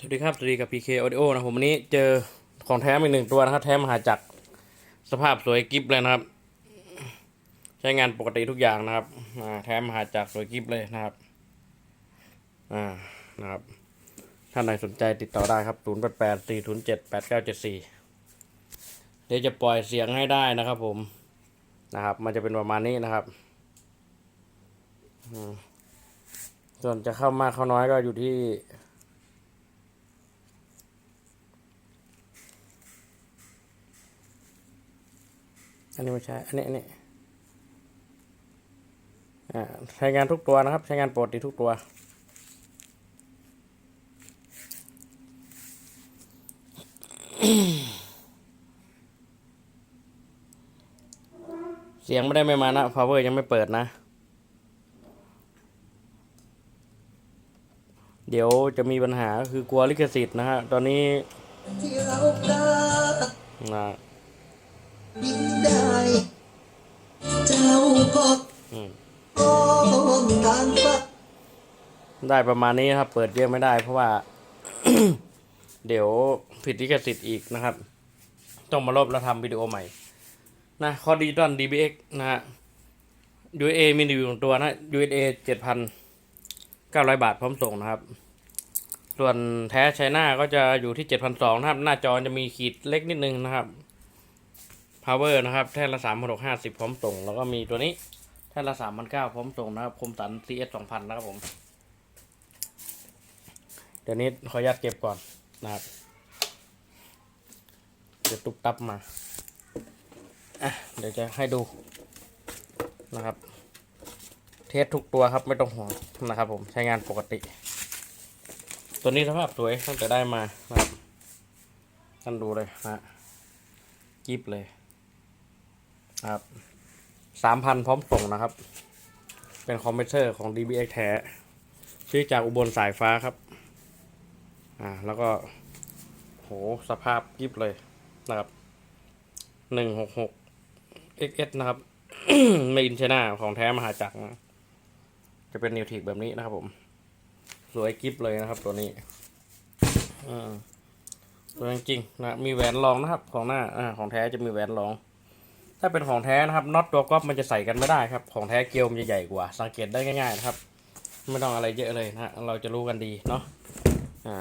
สวัสดีครับ สวัสดีกับ PK Audio นะผมวันนี้เจอของแท้อีกหนึ่งตัวนะครับ แท้มหาจักรสภาพสวยกิฟเลยนะครับ ใช้งานปกติทุกอย่างนะครับอ่าแท้มหาจักรสวยกิฟเลยนะครับอ่านะครับท่านใดสนใจติดต่อได้ครับ 0 8 8 4 0 7 8 9 7 4 เดี๋ยวจะปล่อยเสียงให้ได้นะครับผมนะครับ มันจะเป็นประมาณนี้นะครับส่วนจะเข้ามากเข้าน้อยก็อยู่ที่ อันนี้ไม่ใช่ อันนี้อันนี้อ่าใช้งานทุกตัวนะครับ ใช้งานปกติทุกตัวเสียงไม่ได้ไม่มานะ power ยังไม่เปิดนะ เดี๋ยวจะมีปัญหาคือกลัวลิขสิทธิ์นะฮะ ตอนนี้ที่เราได้นะ ยินได้ เจ้าก็อืมมองทางฟ้าได้ประมาณนี้นะครับ เปิดเยอะไม่ได้ เพราะว่า เดี๋ยวผิดลิขสิทธิ์อีกนะครับ ต้องมาลบแล้วทำวิดีโอใหม่ นะข้อดีด้าน DBX นะฮะ USA มีรีวิวของตัวนะ USA เจ็ดพันเก้าร้อยบาทพร้อมส่งนะครับ ส่วนแท้ไชน่าก็จะอยู่ที่เจ็ดพันสองนะครับ หน้าจอจะมีขีดเล็กนิดนึงนะครับ power นะครับ แท่นละสามพันหกห้าสิบพร้อมส่ง แล้วก็มีตัวนี้ แท่นละสามพันเก้าพร้อมส่งนะครับ คมสัน CS สองพันนะครับผม เดี๋ยวนี้ขออนุญาตเก็บก่อนนะครับ เดี๋ยวตุ๊บตับมา เดี๋ยวจะให้ดูนะครับ เทสทุกตัวครับไม่ต้องห่วงนะครับผมใช้งานปกติ ตัวนี้สภาพสวยตั้งแต่ได้มานะครับท่านดูเลยนะกิฟเลย ครับสามพันพร้อมส่งนะครับ เป็นคอมเพรสเซอร์ของ DBX แท้ซื้อจากอุบลสายฟ้าครับ อ่า แล้วก็ โห สภาพกิฟเลยนะครับหนึ่งหกหก XS นะครับไม่อินชนาของแท้มหาจักรนะจะเป็นนิวทิกแบบนี้นะครับผม สวยกิฟเลยนะครับตัวนี้อ่าสวยจริงๆนะ มีแหวนรองนะครับ ของหน้าอ่าของแท้จะมีแหวนรอง ถ้าเป็นของแท้นะครับน็อตตัวก๊อฟมันจะใส่กันไม่ได้ครับ ของแท้เกลียวมันจะใหญ่กว่า สังเกตได้ง่ายๆนะครับ ไม่ต้องอะไรเยอะเลยนะเราจะรู้กันดีเนาะอ่า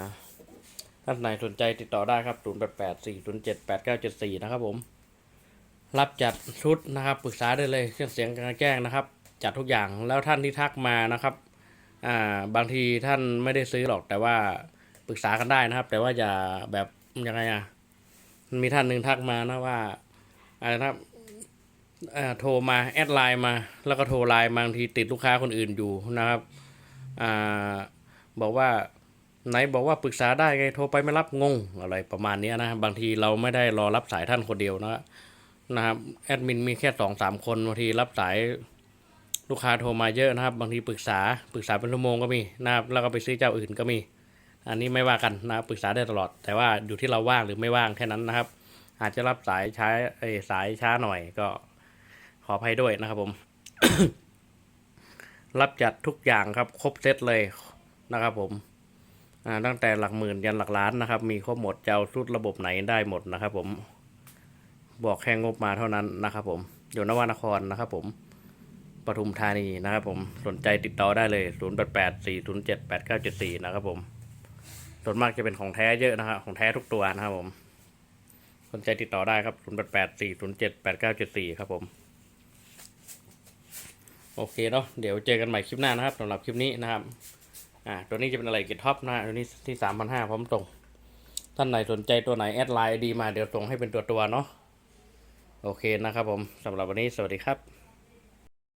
ท่านไหนสนใจติดต่อได้ครับ0 8 8 4 0 7 8 9 7 4 นะครับผม รับจัดชุดนะครับปรึกษาได้เลยเครื่องเสียงการแจ้งนะครับ จัดทุกอย่างแล้วท่านที่ทักมานะครับอ่าบางทีท่านไม่ได้ซื้อหรอกแต่ว่าปรึกษากันได้นะครับ แต่ว่าอย่าแบบยังไงอะมันมีท่านหนึ่งทักมานะว่าอะไรนะครับ โทรมาแอดไลน์มา แล้วก็โทรไลน์บางทีติดลูกค้าคนอื่นอยู่นะครับอ่าบอกว่าไหนบอกว่าปรึกษาได้ไงโทรไปไม่รับงงอะไรประมาณนี้นะบางทีเราไม่ได้รอรับสายท่านคนเดียวนะนะครับแอดมินมีแค่สองสามคนบางทีรับสายลูกค้าโทรมาเยอะนะครับ บางทีปรึกษาปรึกษาเป็นชั่วโมงก็มีนะครับแล้วก็ไปซื้อเจ้าอื่นก็มี อันนี้ไม่ว่ากันนะปรึกษาได้ตลอด แต่ว่าอยู่ที่เราว่างหรือไม่ว่างแค่นั้นนะครับ อาจจะรับสายช้าสายช้าหน่อยก็ ขออภัยด้วยนะครับผม รับจัดทุกอย่างครับ ครบเซตเลยนะครับผมตั้งแต่หลักหมื่นยันหลักล้านนะครับ มีครบหมดจะเอาสุดระบบไหนได้หมดนะครับผม บอกแค่งบมาเท่านั้นนะครับผม อยู่นวนครนะครับผมปทุมธานีนะครับผม สนใจติดต่อได้เลย 0 8 8 4 0 7 8 9 7 4 นะครับผม ส่วนมากจะเป็นของแท้เยอะนะครับ ของแท้ทุกตัวนะครับผม สนใจติดต่อได้ครับ 0 8 8 4 0 7 8 9 7 4 ครับผม โอเคเนาะเดี๋ยวเจอกันใหม่คลิปหน้านะครับสำหรับคลิปนี้นะครับอ่าตัวนี้จะเป็นอะไรเกตท็อปนะตัวนี้ที่สามพันห้าพร้อมส่ง ท่านไหนสนใจตัวไหนแอดไลน์ดีมาเดี๋ยวส่งให้เป็นตัวตัวเนาะโอเคนะครับผมสำหรับวันนี้สวัสดีครับ